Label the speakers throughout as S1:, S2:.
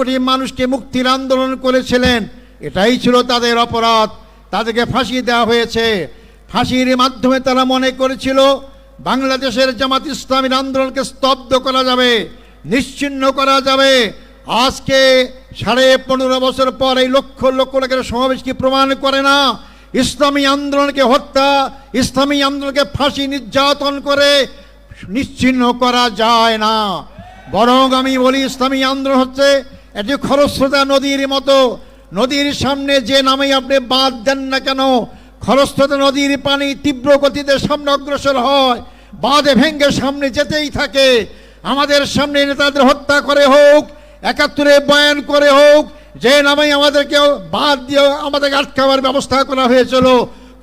S1: কোটি মানুষকে মুক্তির আন্দোলন করেছিলেন। এটাই ছিল তাদের অপরাধ। তাদেরকে ফাঁসি দেওয়া হয়েছে। ফাঁসির মাধ্যমে তারা মনে করেছিল, বাংলাদেশের জামাত ইসলামীর আন্দোলনকে স্তব্ধ করা যাবে নিশ্চিহ্ন করা যাবে। আজকে সাড়ে পনেরো বছর পর এই লক্ষ লক্ষ লোকের সমাবেশ কি প্রমাণ করে না? ইসলামী আন্দোলনকে হত্যা, ইসলামী আন্দোলনকে ফাঁসি নির্যাতন করে নিশ্চিহ্ন করা যায় না। বরং আমি বলি, ইসলামী আন্দোলন হচ্ছে এটি খরস্রোতা নদীর মতো। নদীর সামনে যে নামে আপনি বাদ দেন না কেন, খরস্রোতা নদীর পানি তীব্র গতিতে সামনে অগ্রসর হয়। বাঁধে ভেঙ্গে সামনে যেতেই থাকে। আমাদের সামনে নেতাদের হত্যা করে হোক, একাত্তরে বয়ান করে হোক, যে নামে আমাদেরকে বাদ দিয়ে আমাদেরকে আটকাবার ব্যবস্থা করা হয়েছিল,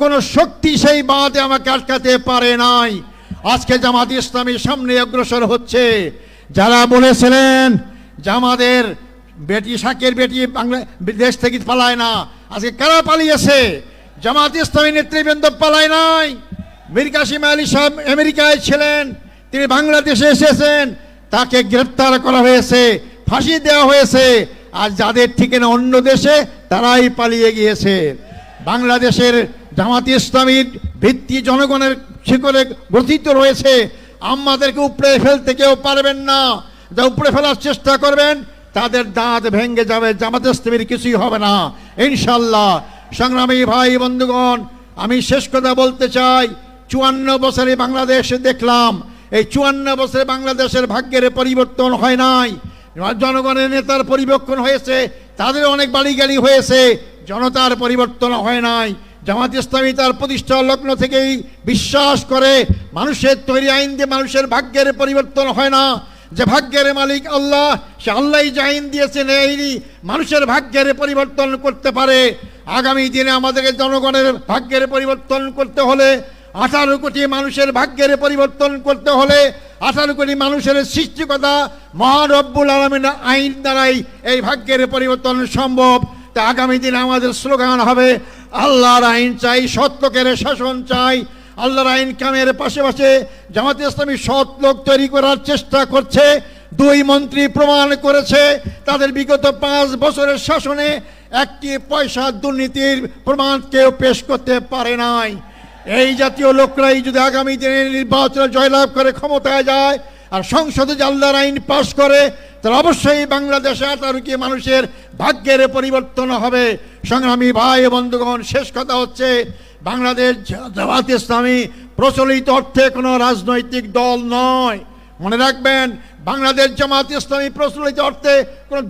S1: কোনো শক্তি সেই বাঁধে আমাকে আটকাতে পারে নাই। আজকে জামাত ইসলামী সামনে অগ্রসর হচ্ছে। যারা বলেছিলেন যে আমাদের বেটি শাকের বেটি বাংলা দেশ থেকে পালায় না। আজকে কারা পালিয়েছে? জামাত ইসলামী নেতৃবৃন্দ পালায় নাই। মীর কাসিম আলী সাহেব আমেরিকায় ছিলেন। তিনি বাংলাদেশে এসেছেন। তাকে গ্রেপ্তার করা হয়েছে, ফাঁসি দেওয়া হয়েছে। আর যাদের ঠিকানা অন্য দেশে, তারাই পালিয়ে গিয়েছে। বাংলাদেশের জামাত ইসলামীর ভিত্তি জনগণের শিকড়ে গঠিত রয়েছে। আমাদেরকে উপড়ে ফেলতে কেউ পারবেন না। যা উপড়ে ফেলার চেষ্টা করবেন তাদের দাঁত ভেঙে যাবে জামাত কিছুই হবে না। ইনশাল্লাহ সংগ্রামী ভাই, বন্ধুগণ, আমি শেষ কথা বলতে চাই। চুয়ান্ন বছরে বাংলাদেশে দেখলাম। এই চুয়ান্ন বছরে বাংলাদেশের ভাগ্যের পরিবর্তন হয় নাই। জনগণের নেতার পরিবর্তন হয়েছে, তাদের অনেক বাড়ি গাড়ি হয়েছে, জনতার পরিবর্তন হয় নাই। জামাত ইসলামী তার প্রতিষ্ঠা লগ্ন থেকেই বিশ্বাস করে, মানুষের তৈরি আইন দিয়ে মানুষের ভাগ্যের পরিবর্তন হয় না। যে ভাগ্যের মালিক আল্লাহ, সে আল্লাহই যে আইন দিয়েছেন এই মানুষের ভাগ্যের পরিবর্তন করতে পারে। আগামী দিনে আমাদেরকে জনগণের ভাগ্যের পরিবর্তন করতে হলে, আঠারো কোটি মানুষের ভাগ্যের পরিবর্তন করতে হলে, আঠারো কোটি মানুষের সৃষ্টিকতা মহারব্বুল আলমিন আইন দ্বারাই এই ভাগ্যের পরিবর্তন সম্ভব। তা আগামী দিনে আমাদের স্লোগান হবে, আল্লাহর আইন চাই সৎ লোকের শাসন চাই আল্লাহর আইন কামের পাশে পাশে জামাতে ইসলামী সৎ লোক তৈরি করার চেষ্টা করছে। দুই মন্ত্রী প্রমাণ করেছে, তাদের বিগত পাঁচ বছরের শাসনে একটি পয়সা দুর্নীতির প্রমাণ কেউ পেশ করতে পারে নাই। এই জাতীয় লোকরাই যদি আগামী দিনে নির্বাচনে জয়লাভ করে ক্ষমতায় যায় আর সংসদে যে আল্লাহর আইন পাশ করে, তাহলে অবশ্যই বাংলাদেশে আঠারো কি মানুষের ভাগ্যের পরিবর্তন হবে। সংগ্রামী ভাই বন্ধুগণ, শেষ কথা হচ্ছে বাংলাদেশ জামাত ইসলামী প্রচলিত অর্থে কোনো রাজনৈতিক দল নয়। মনে রাখবেন, বাংলাদেশ জামাত ইসলামী প্রচলিত অর্থে কোনো